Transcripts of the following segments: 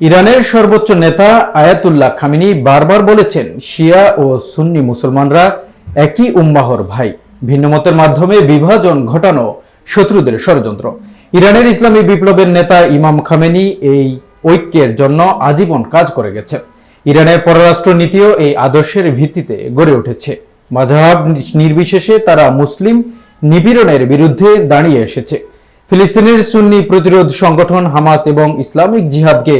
ইরানের সর্বোচ্চ নেতা আয়াতুল্লাহ খামিনি বারবার বলেছেন, শিয়া ও সুন্নি মুসলমানরা একই উম্মাহর ভাই। ভিন্নমতের মাধ্যমে বিভাজন ঘটানো শত্রুদের ষড়যন্ত্র। ইরানের ইসলামী বিপ্লবের নেতা ইমাম খামেনি এই ঐক্যের জন্য আজীবন কাজ করে গেছেন ইরানের পররাষ্ট্র নীতিও এই আদর্শের ভিত্তিতে গড়ে উঠেছে। মাঝহাব নির্বিশেষে তারা মুসলিম নিপীড়নের বিরুদ্ধে দাঁড়িয়ে এসেছে। ফিলিস্তিনের সুন্নি প্রতিরোধ সংগঠন হামাস এবং ইসলামিক জিহাদকে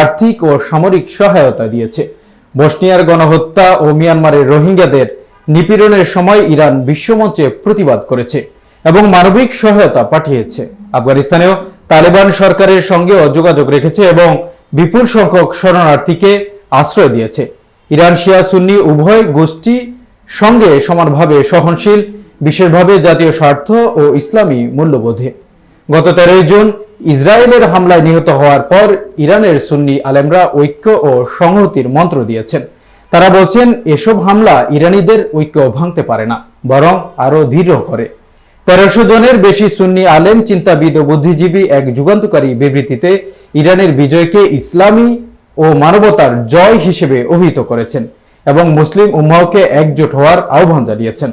আর্থিক ও সামরিক সহায়তা দিয়েছে। বসনিয়ার গণহত্যা ও মিয়ানমারের রোহিঙ্গাদের নিপীড়নের সময় ইরান বিশ্বমঞ্চে প্রতিবাদ করেছে এবং মানবিক সহায়তা পাঠিয়েছে। আফগানিস্তানেও তালেবান সরকারের সঙ্গেও যোগাযোগ রেখেছে এবং বিপুল সংখ্যক শরণার্থীকে আশ্রয় দিয়েছে। ইরান, শিয়া, সুন্নি উভয় গোষ্ঠী সঙ্গে সমানভাবে সহনশীল, বিশেষভাবে জাতীয় স্বার্থ ও ইসলামী মূল্যবোধে। গত তেরোই জুন ইসরায়েলের হামলায় নিহত হওয়ার পর ইরানের সুন্নি আলেমরা ঐক্য ও সংহতির মন্ত্র দিয়েছেন। তারা বলছেন, এসব হামলা ইরানিদের ঐক্য ভাঙতে পারে না, বরং আরও দৃঢ় করে। তেরোশো জনের বেশি সুন্নি আলেম, চিন্তাবিদ ও বুদ্ধিজীবী এক যুগান্তকারী বিবৃতিতে ইরানের বিজয়কে ইসলামী ও মানবতার জয় হিসেবে অভিহিত করেছেন এবং মুসলিম উম্মাহকে একজোট হওয়ার আহ্বান জানিয়েছেন।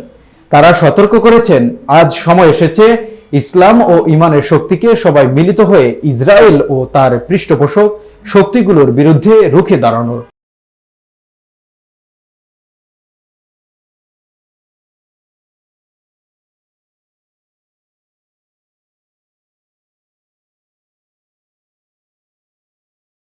তারা সতর্ক করেছেন, আজ সময় এসেছে ইসলাম ও ইমানের শক্তিকে সবাই মিলিত হয়ে ইসরায়েল ও তার পৃষ্ঠপোষক শক্তিগুলোর বিরুদ্ধে রুখে দাঁড়ানোর।